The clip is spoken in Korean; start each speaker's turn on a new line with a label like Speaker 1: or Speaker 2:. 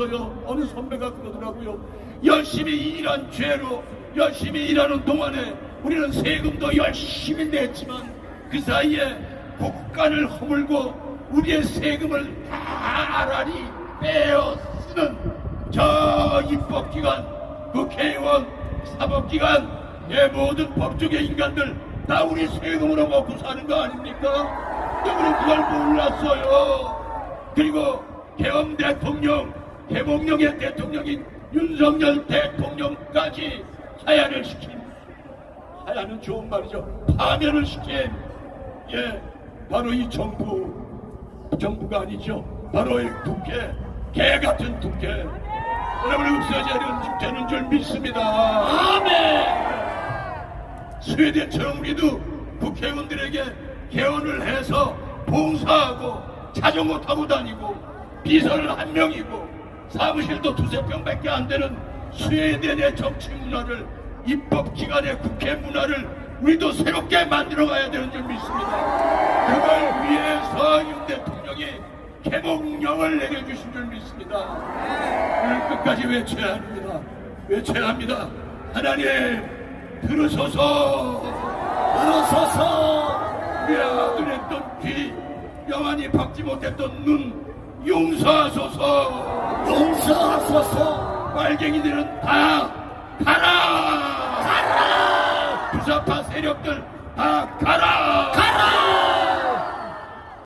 Speaker 1: 들었어요. 어느 선배가 그러더라고요. 열심히 일한 죄로 열심히 일하는 동안에 우리는 세금도 열심히 냈지만 그 사이에 국간을 허물고 우리의 세금을 다 나란히 빼어 쓰는 저 입법기관, 국회의원, 사법기관, 내 모든 법조계 인간들 다 우리 세금으로 먹고 사는 거 아닙니까? 누구는 그걸 몰랐어요. 그리고 개엄 대통령, 개몽령의 대통령인 윤석열 대통령까지 하야를 시킨, 하야는 좋은 말이죠. 파면을 시킨, 예, 바로 이 정부, 정부가 아니죠. 바로 이 국회, 개 같은 국회. 여러분의 없어지는 되는 줄 믿습니다. 아멘! 스웨덴처럼 우리도 국회의원들에게 개헌을 해서 봉사하고 자전거 타고 다니고 비서는 한 명이고 사무실도 두세 평밖에 안 되는 스웨덴의 정치 문화를 입법기관의 국회 문화를 우리도 새롭게 만들어 가야 되는 줄 믿습니다. 그걸 위해서 윤 대통령이 개몽령을 내려주신 줄 믿습니다. 오늘 끝까지 외쳐야 합니다. 외쳐야 합니다. 하나님 들으소서 들으소서 우리 아들했던 귀 영원히 박지 못했던 눈 용서하소서 용서하소서. 빨갱이들은 다 가라. 가라! 부사파 세력들 다 가라